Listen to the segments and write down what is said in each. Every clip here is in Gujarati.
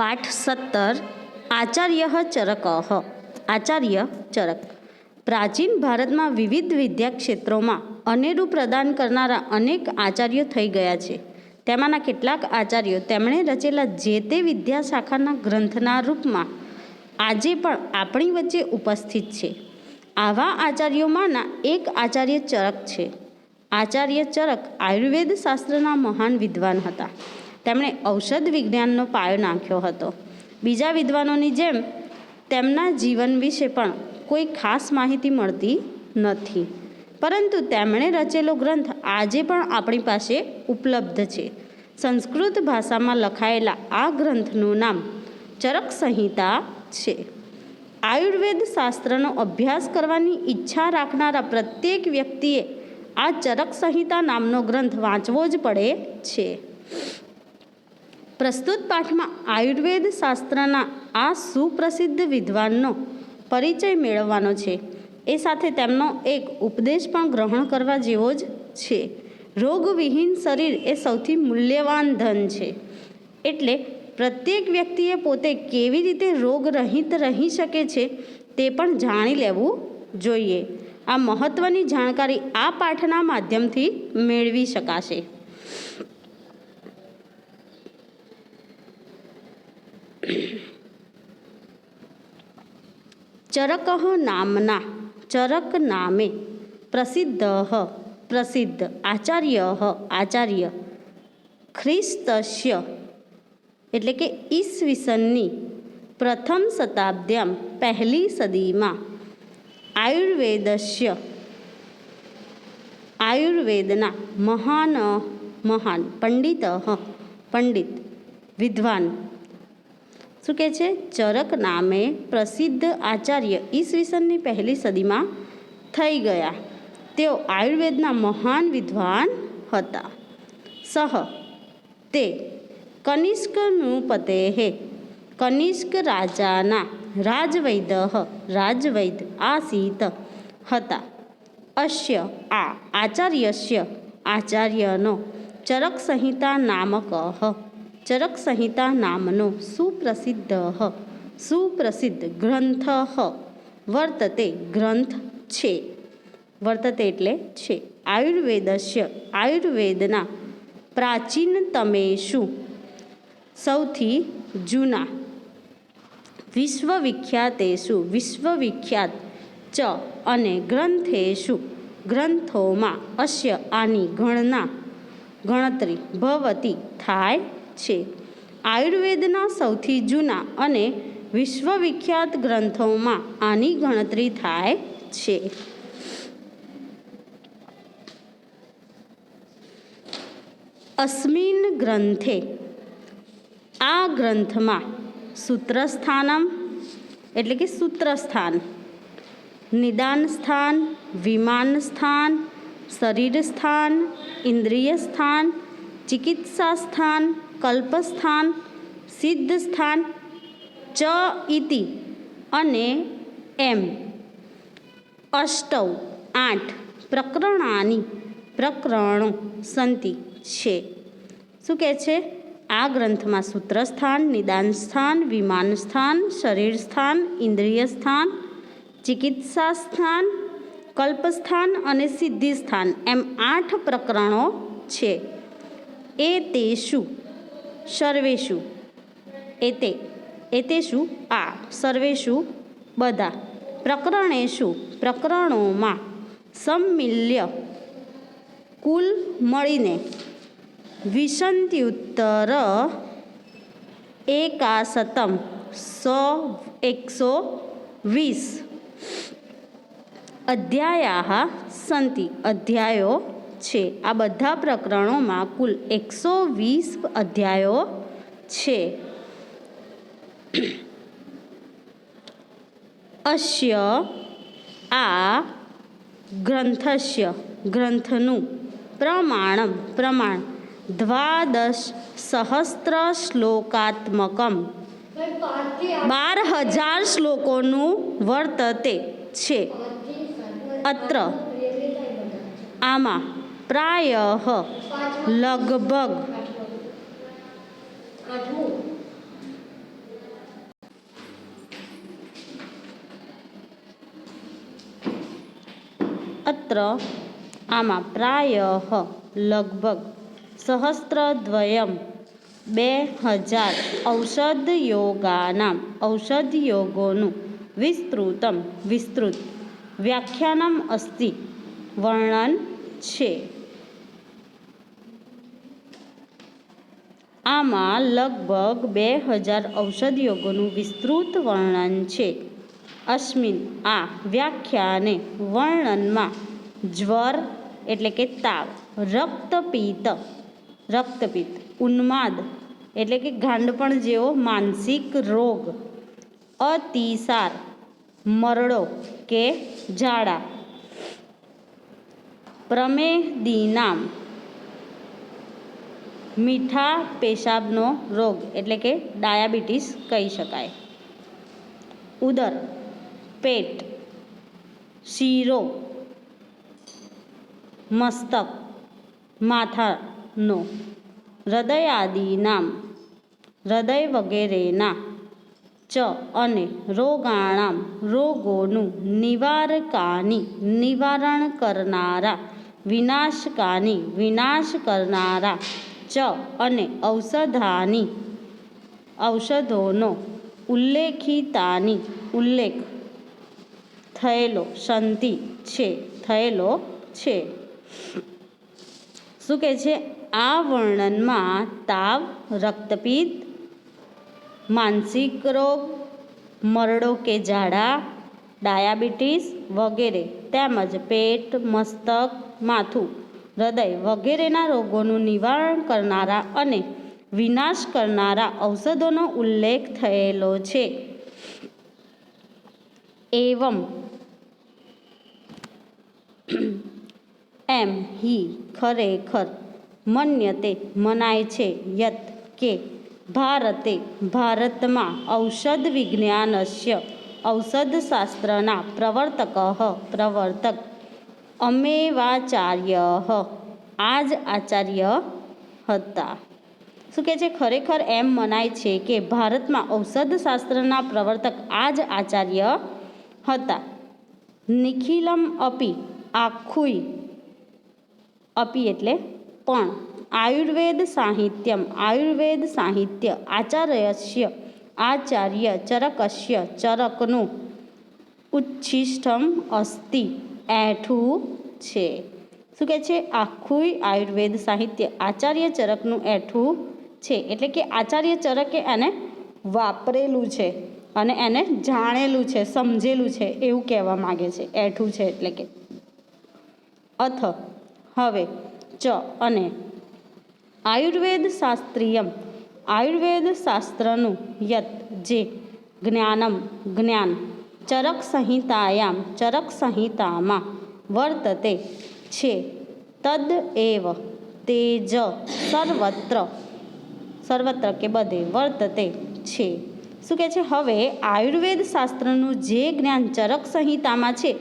પાઠ સત્તર, આચાર્ય ચરક આચાર્ય ચરક. પ્રાચીન ભારતમાં વિવિધ વિદ્યા ક્ષેત્રોમાં અનેરું પ્રદાન કરનારા અનેક આચાર્યો થઈ ગયા છે. તેમાંના કેટલાક આચાર્યો તેમણે રચેલા જે તે વિદ્યા શાખાના ગ્રંથના રૂપમાં આજે પણ આપણી વચ્ચે ઉપસ્થિત છે. આવા આચાર્યોમાંના એક આચાર્ય ચરક છે. આચાર્ય ચરક આયુર્વેદ શાસ્ત્રના મહાન વિદ્વાન હતા. તેમણે ઔષધ વિજ્ઞાનનો પાયો નાખ્યો હતો. બીજા વિદ્વાનોની જેમ તેમના જીવન વિશે પણ કોઈ ખાસ માહિતી મળતી નથી. પરંતુ તેમણે રચેલો ગ્રંથ આજે પણ આપણી પાસે ઉપલબ્ધ છે. સંસ્કૃત ભાષામાં લખાયેલા આ ગ્રંથનું નામ ચરક સંહિતા છે. આયુર્વેદ શાસ્ત્રનો અભ્યાસ કરવાની ઈચ્છા રાખનારા પ્રત્યેક વ્યક્તિએ આ ચરક સંહિતા નામનો ગ્રંથ વાંચવો જ પડે છે. પ્રસ્તુત પાઠમાં આયુર્વેદ શાસ્ત્રના આ સુપ્રસિદ્ધ વિદ્વાનનો પરિચય મેળવવાનો છે. એ સાથે તેમનો એક ઉપદેશ પણ ગ્રહણ કરવા જેવો જ છે. રોગવિહીન શરીર એ સૌથી મૂલ્યવાન ધન છે. એટલે પ્રત્યેક વ્યક્તિએ પોતે કેવી રીતે રોગરહિત રહી શકે છે તે પણ જાણી લેવું જોઈએ. આ મહત્ત્વની જાણકારી આ પાઠના માધ્યમથી મેળવી શકાશે. ચરક નામના ચરક નામે પ્રસિદ્ધ પ્રસિદ્ધ આચાર્ય આચાર્ય ખ્રિસ્તસ્ય એટલે કે ઈસવીસનની પ્રથમ શતાબ્દ્યામ પહેલી સદીમાં આયુર્વેદસ્ય, આયુર્વેદના મહાન મહાન, પંડિત પંડિત, વિદ્વાન શું કહે છે? ચરક નામે પ્રસિદ્ધ આચાર્ય ઈસવીસનની પહેલી સદીમાં થઈ ગયા. તેઓ આયુર્વેદના મહાન વિદ્વાન હતા. સહ. તે કનિષ્કનું પતે હે. કનિષ્ક રાજાના રાજવૈદ રાજવૈદ આસીત હતા. અશ્ય આ આચાર્યશ્ય આચાર્યનો ચરક સંહિતા નામક ચરક સંહિતા નામનો સુપ્રસિદ્ધ સુપ્રસિદ્ધ ગ્રંથ વર્તતે ગ્રંથ છે વર્તતે એટલે છે આયુર્વેદસ્ય આયુર્વેદના પ્રાચીનતમેશુ સૌથી જૂના વિશ્વવિખ્યાતેશુ વિશ્વવિખ્યાત ચ અને ગ્રંથેશુ ગ્રંથોમાં અશ્ય આની ગણના ગણતરી ભવતી થાય છે. આયુર્વેદના સૌથી જૂના અને વિશ્વવિખ્યાત ગ્રંથોમાં આની ગણતરી થાય છે. અસ્મિન ગ્રંથે આ ગ્રંથમાં સૂત્રસ્થાનમ, એટલે કે સૂત્રસ્થાન નિદાન સ્થાન વિમાન સ્થાન શરીર સ્થાન ઇન્દ્રિય સ્થાન ચિકિત્સા સ્થાન કલ્પસ્થાન સિદ્ધ સ્થાન ચ ઇતિ અને એમ. અષ્ટૌ, આઠ, પ્રકરણાની પ્રકરણો સંતિ છે. શું કહે છે? આ ગ્રંથમાં સૂત્રસ્થાન નિદાન સ્થાન વિમાન સ્થાન શરીર સ્થાન ઇન્દ્રિય સ્થાન ચિકિત્સા સ્થાન કલ્પસ્થાન અને સિદ્ધિ સ્થાન એમ આઠ પ્રકરણો છે. એ તેષુ સર્વેષુ. એતે એતેશુ આ સર્વેશુ બધા. પ્રકરણેશુ પ્રકરણોમાં સંમિલ્ય કુલ મળીને વિસંત્યુત્તર એકાશતમ સો એકસો વીસ અધ્યાયા સંતિ. અધ્યાયો છે. આ બધા પ્રકરણોમાં કુલ એકસો વીસ અધ્યાયો છે. અશ્ય આ ગ્રંથસ્ય, ગ્રંથનું પ્રમાણમ, પ્રમાણ દ્વાદશ સહસ્ત્ર શ્લોકાત્મકમ. બાર હજાર શ્લોકોનું વર્તતે છે. અત્ર. આમાં પ્રાય લગભગ. અત્ર આમાં પ્રાય લગભગ સહસ્ત્રદ્વયમ બે હજાર ઔષધ યોગાના ઔષધ યોગોનું વિસ્તૃતમ વિસ્તૃત વ્યાખ્યાનમ અસ્તિ. વર્ણન છે. આમાં લગભગ બે હજાર ઔષધ યોગોનું વિસ્તૃત વર્ણન છે. અશ્મિન આ વ્યાખ્યાને વર્ણનમાં જ્વર એટલે કે તાવ, રક્તપિત્ત રક્તપિત્ત, ઉન્માદ એટલે કે ગાંડપણ જેવો માનસિક રોગ, અતિસાર, મરડો કે ઝાડા પ્રમેદીનામ મીઠા પેશાબનો રોગ, એટલે કે ડાયાબિટીસ કહી શકાય. ઉદર, પેટ, શીરો, મસ્તક, માથાનો, હૃદય નામ, હૃદય વગેરેના, ચ અને રોગાણામ રોગોનું નિવારકાની, નિવારણ કરનારા, વિનાશકાની, વિનાશ કરનારા ચ અને ઔષધાની ઔષધોનો ઉલ્લેખિતાની ઉલ્લેખ થયેલો સંતિ છે, થયેલો છે. શું કહે છે? આ વર્ણનમાં તાવ, રક્તપિત્ત, માનસિક રોગ, મરડો કે ઝાડા, ડાયાબિટીસ વગેરે, તેમજ પેટ, મસ્તક, માથું હૃદય વગેરેના રોગોનું નિવારણ કરનારા અને વિનાશ કરનારા ઔષધોનો ઉલ્લેખ થયેલો છે. એવમ. એમ હી ખરેખર મન્યતે મનાય છે. યત કે ભારતે ભારતમાં ઔષધ વિજ્ઞાનસ્ય ઔષધશાસ્ત્રના પ્રવર્તક પ્રવર્તક અમેવાચાર્ય. આ જ આચાર્ય હતા. શું કહે છે? ખરેખર એમ મનાય છે કે ભારતમાં ઔષધશાસ્ત્રના પ્રવર્તક આ જ આચાર્ય હતા. નિખિલમ અપી આખુંય અપી એટલે પણ. આયુર્વેદ સાહિત્યમ, આયુર્વેદ સાહિત્ય આચાર્યસ્ય આચાર્ય ચરકસ્ય ચરકનું ઉચ્છિષ્ટમ અસ્તિ. એઠું છે. શું કહે છે? આખું આયુર્વેદ સાહિત્ય આચાર્ય ચરકનું એઠું છે. એટલે કે આચાર્ય ચરકે એને વાપરેલું છે અને એને જાણેલું છે, સમજેલું છે, એવું કહેવા માગે છે. એઠું છે એટલે કે. અથ, હવે, ચ અને આયુર્વેદ શાસ્ત્રીયમ. આયુર્વેદ શાસ્ત્રનું યત જે જ્ઞાનમ, જ્ઞાન ચરક સંહિતાયામ ચરક સંહિતામાં વર્તતે છે તદ એવ તેજ સર્વત્ર સર્વત્ર કે બધે વર્તતે છે। શું કહે છે? હવે આયુર્વેદ શાસ્ત્રનું જે જ્ઞાન ચરક સંહિતામાં છે,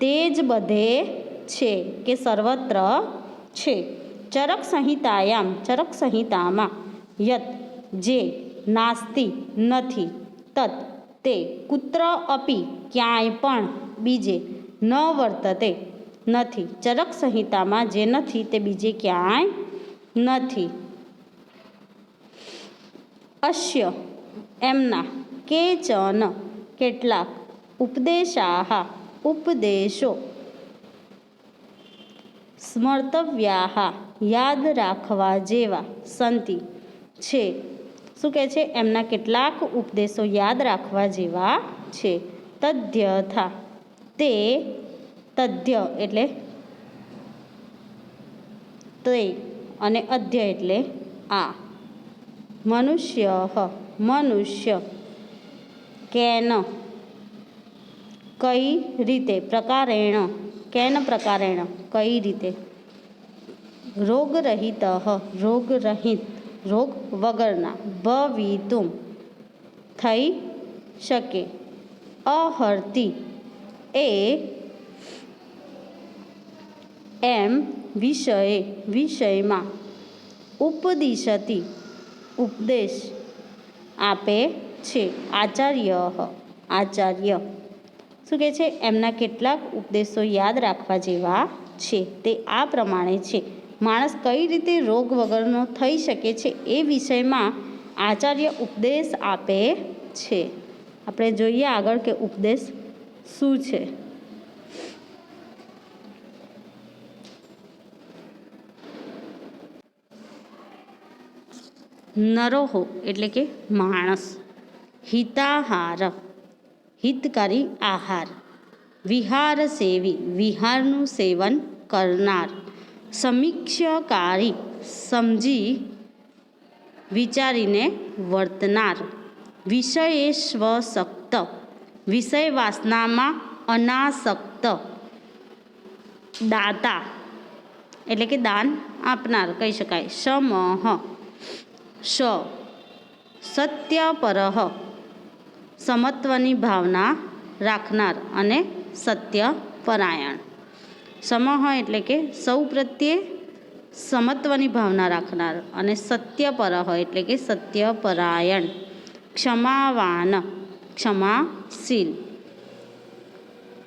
તે જ બધે છે કે સર્વત્ર છે। ચરક સંહિતાયામ ચરક સંહિતામાં યત જે નાસ્તિ નથી, તત તે કુત્ર અપી ક્યાંય પણ બીજે ન વર્તતે નથી. ચરક સંહિતામાં જે નથી તે બીજે ક્યાંય નથી. અશ્ય એમના કેચન કેટલાક ઉપદેશાહ ઉપદેશો સ્મર્તવ્યા યાદ રાખવા જેવા સંતિ છે. શું કહે છે? એમના કેટલાક ઉપદેશો યાદ રાખવા જેવા છે. તદ્યથા. તે તદ્ય એટલે તે અને અધ્ય એટલે આ. મનુષ્ય મનુષ્ય. કેન. કઈ રીતે? પ્રકારેણ. કેન પ્રકારેણ. કઈ રીતે? રોગરહિત રોગરહિત. રોગ વગરના ભવિતુમ થઈ શકે. અહર્તી એ એમ વિષયે, વિષયમાં ઉપદિશતી ઉપદેશ આપે છે. આચાર્ય આચાર્ય. શું કહે છે? એમના કેટલાક ઉપદેશો યાદ રાખવા જેવા છે. તે આ પ્રમાણે છે. માણસ કઈ રીતે રોગ વગરનો થઈ શકે છે એ વિષયમાં આચાર્ય ઉપદેશ આપે છે. આપણે જોઈએ આગળ કે ઉપદેશ શું છે. નરોહો એટલે કે માણસ. હિતાહાર. હિતકારી આહાર. વિહાર સેવી. વિહારનું સેવન કરનાર. સમીક્ષાકારી સમજી વિચારીને વર્તનાર. વિષયે સ્વશક્ત વિષય વાસનામાં અનાસક્ત. દાતા. એટલે કે દાન આપનાર કહી શકાય. સમહ. સ. સત્યપરહ. સમત્વની ભાવના રાખનાર અને સત્યપરાયણ. સમહ એટલે કે સૌ પ્રત્યે સમત્વની ભાવના રાખનાર અને સત્યપરહ એટલે કે સત્યપરાયણ. ક્ષમાવાન, ક્ષમાશીલ.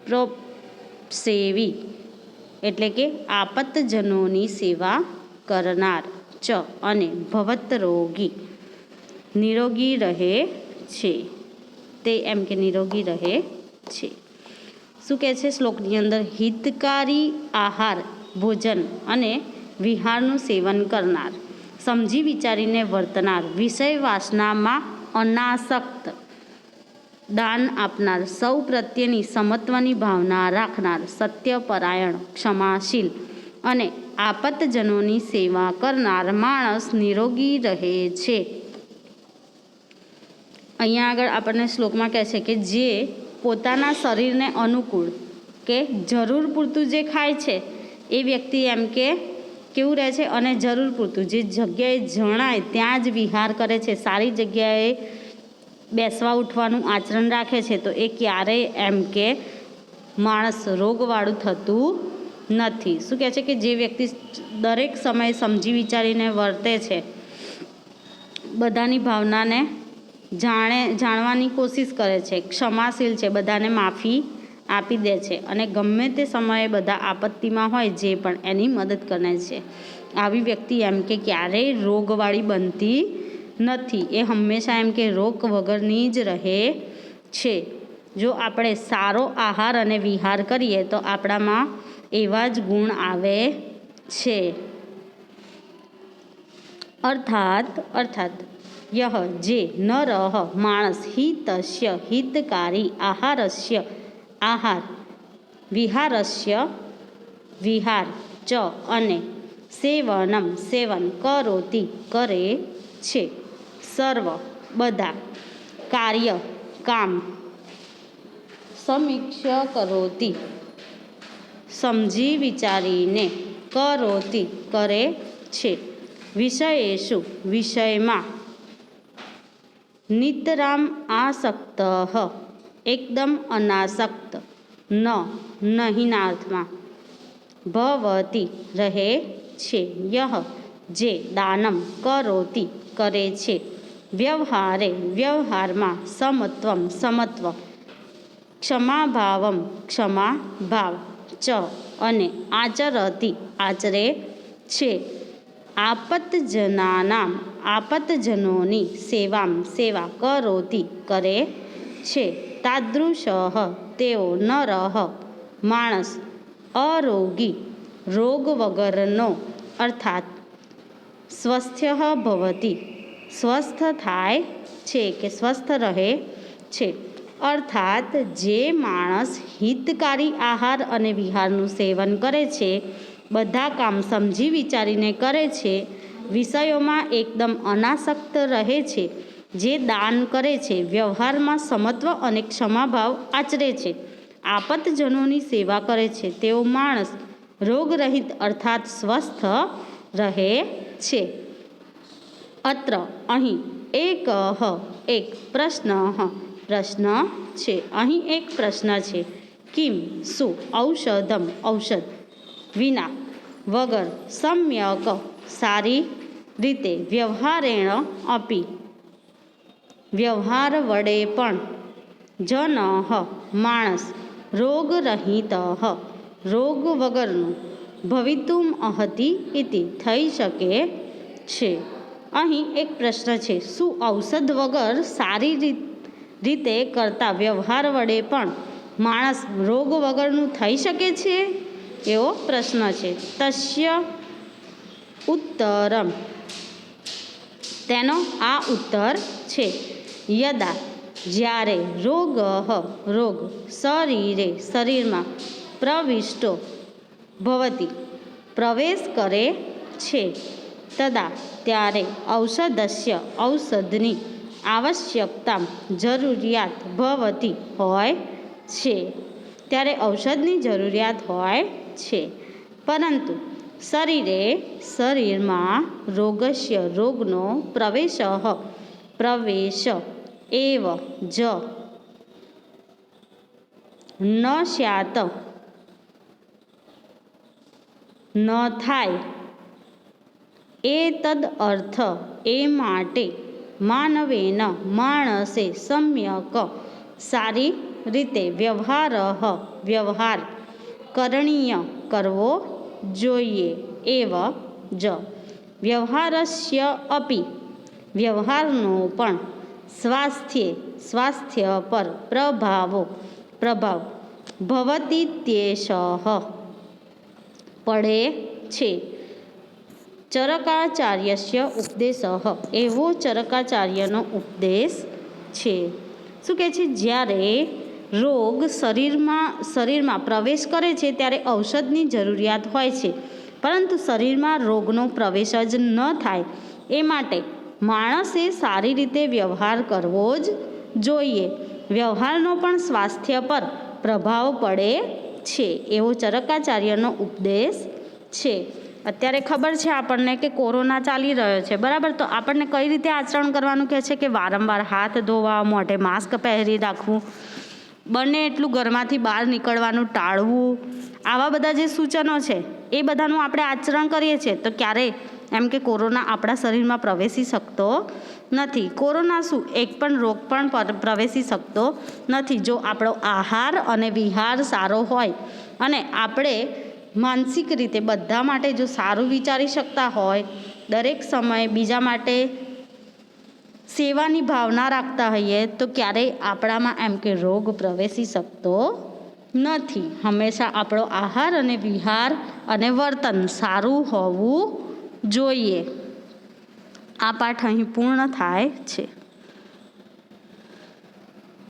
પ્રોપસેવી એટલે કે આપતજનોની સેવા કરનાર. ચ અને ભવત રોગી નિરોગી રહે છે. તે એમ કે નિરોગી રહે છે. શું કહે છે શ્લોકની અંદર? હિતકારી આહાર, ભોજન અને વિહારનું સેવન કરનાર. સમજી વિચારીને વર્તનાર. વિષય વાસનામાં અનાસક્ત. દાન આપનાર. સૌ પ્રત્યેની સમત્વની ભાવના રાખનાર. સત્યપરાયણ, ક્ષમાશીલ અને આપતજનોની સેવા કરનાર માણસ નિરોગી રહે છે. અહીંયા આગળ આપણને શ્લોકમાં કહે છે કે જે પોતાના શરીરને અનુકૂળ કે જરૂર પૂરતું જે ખાય છે, એ વ્યક્તિ એમ કે, કેવું રહે છે? અને જરૂર પૂરતું. જે જગ્યાએ જણાય, ત્યાં જ વિહાર કરે છે. સારી જગ્યાએ બેસવા ઉઠવાનું આચરણ રાખે છે, તો એ ક્યારેય એમ કે, માણસ રોગવાળું થતું નથી. શું કહે છે કે જે વ્યક્તિ દરેક સમયે સમજી વિચારીને વર્તે છે, બધાની ભાવનાને જાણે, જાણવાની કોશિશ કરે છે, ક્ષમાશીલ છે, બધાને માફી આપી દે છે અને ગમે તે સમયે બધા આપત્તિમાં હોય જે પણ એની મદદ કરે છે. આવી વ્યક્તિ એમ કે ક્યારેય રોગવાળી બનતી નથી. એ હંમેશા એમ કે રોગ વગરની જ રહે છે. જો આપણે સારો આહાર અને વિહાર કરીએ તો આપણામાં એવા જ ગુણ આવે છે. અર્થાત અર્થાત યહ જે ન રહ માણસ હિતસ્ય હિતકારી આહારસ્ય આહાર વિહારસ્ય વિહાર ચ અને સેવનમ સેવન કરોતી કરે છે. સર્વ બધા કાર્ય કામ સમીક્ષા કરોતી સમજી વિચારીને કરોતી કરે છે. વિષયેશુ વિષયમાં નિતરામ આસક્ત એકદમ અનાસક્ત. ન નહીંનાર્થમાં ભવતી રહે છે. યહ, જે દાનમ કરોતી કરે છે. વ્યવહારે વ્યવહારમાં સમત્વમ સમત્વ. ક્ષમાભાવમ ક્ષમાભાવ. ચ, અને આચરતી આચરે છે. આપતજનાનામ આપતજનોની સેવામ સેવા કરોતી કરે છે. તાદૃશ તેઓ નરહ માણસ અરોગી રોગ વગરનો અર્થાત સ્વસ્થ્ય ભવતી, સ્વસ્થ થાય છે કે સ્વસ્થ રહે છે. અર્થાત જે માણસ હિતકારી આહાર અને વિહારનું સેવન કરે છે, બધા કામ સમજી વિચારીને કરે છે વિષયોમાં એકદમ અનાસક્ત રહે છે, જે દાન કરે છે, વ્યવહારમાં સમત્વ અને ક્ષમાભાવ આચરે છે. આપતજનોની સેવા કરે છે, તેઓ માણસ રોગરહિત અર્થાત સ્વસ્થ રહે છે. અત્ર, અહીં, એક હ, એક પ્રશ્ન હ, પ્રશ્ન છે. અહીં એક પ્રશ્ન છે, કિમ, શું, ઔષધમ, ઔષધ, વિના, વગર, સમ્યક, સારી રીતે વ્યવહારેણ અપી. વ્યવહાર વડે પણ. જન માણસ. રોગરહિત રોગ વગરનું ભવિતુમ અહતિ ઇતિ થઈ શકે છે. અહીં એક પ્રશ્ન છે, શું ઔષધ વગર સારી રીત, રીતે કરતા વ્યવહાર વડે પણ માણસ રોગ વગરનું થઈ શકે છે? એવો પ્રશ્ન છે. તસ્ય ઉત્તરમ. તેનો આ ઉત્તર છે. યદા, જ્યારે રોગ રોગ શરીરે શરીરમાં પ્રવિષ્ટો ભવતી પ્રવેશ કરે છે, તદા ત્યારે ઔષધસ્ય ઔષધની આવશ્યકતા જરૂરિયાત ભવતી હોય છે. ત્યારે ઔષધની જરૂરિયાત હોય છે. પરંતુ શરીરે શરીરમાં રોગસ્ય રોગનો પ્રવેશ પ્રવેશ એવ જ ન સ્યાત ન થાય એ તદ અર્થ એ માટે માનવેન માણસે સમ્યક સારી રીતે વ્યવહાર વ્યવહાર કરણીય કરવો જોઈએ એવ જ. વ્યવહારસ્ય અપી. વ્યવહારનો પણ સ્વાસ્થ્ય સ્વાસ્થ્ય પર પ્રભાવો, પ્રભાવ. ભવતીત્યેષ પડે છે. ચરકાચાર્યસ્ય ઉપદેશ. એવો ચરકાચાર્યનો ઉપદેશ છે. શું કહે છે? જ્યારે રોગ શરીરમાં શરીરમાં પ્રવેશ કરે છે ત્યારે ઔષધની જરૂરિયાત હોય છે. પરંતુ શરીરમાં રોગનો પ્રવેશ જ ન થાય એ માટે માણસે સારી રીતે વ્યવહાર કરવો જ જોઈએ. વ્યવહારનો પણ સ્વાસ્થ્ય પર પ્રભાવ પડે છે એવો ચરકાચાર્યનો ઉપદેશ છે. અત્યારે ખબર છે આપણને કે કોરોના ચાલી રહ્યો છે, બરાબર? તો આપણને કઈ રીતે આચરણ કરવાનું કહે છે કે વારંવાર હાથ ધોવા, મોઢે માસ્ક પહેરી રાખવું? બને એટલું ઘરમાંથી બહાર નીકળવાનું ટાળવું. આવા બધા જે સૂચનો છે, એ બધાનું આપણે આચરણ કરીએ છીએ. તો ક્યારેય એમ કે કોરોના આપણા શરીરમાં પ્રવેશી શકતો નથી. કોરોના શું? એક પણ રોગ પણ પ્રવેશી શકતો નથી. જો આપણો આહાર અને વિહાર સારો હોય અને આપણે માનસિક રીતે બધા માટે જો સારું વિચારી શકતા હોય, દરેક સમયે બીજા માટે સેવાની ભાવના રાખતા હોઈએ તો ક્યારેય આપણામાં એમ કે રોગ પ્રવેશી શકતો નથી. હંમેશા આપણો આહાર અને વિહાર અને વર્તન સારું હોવું જોઈએ. આ પાઠ અહીં પૂર્ણ થાય છે.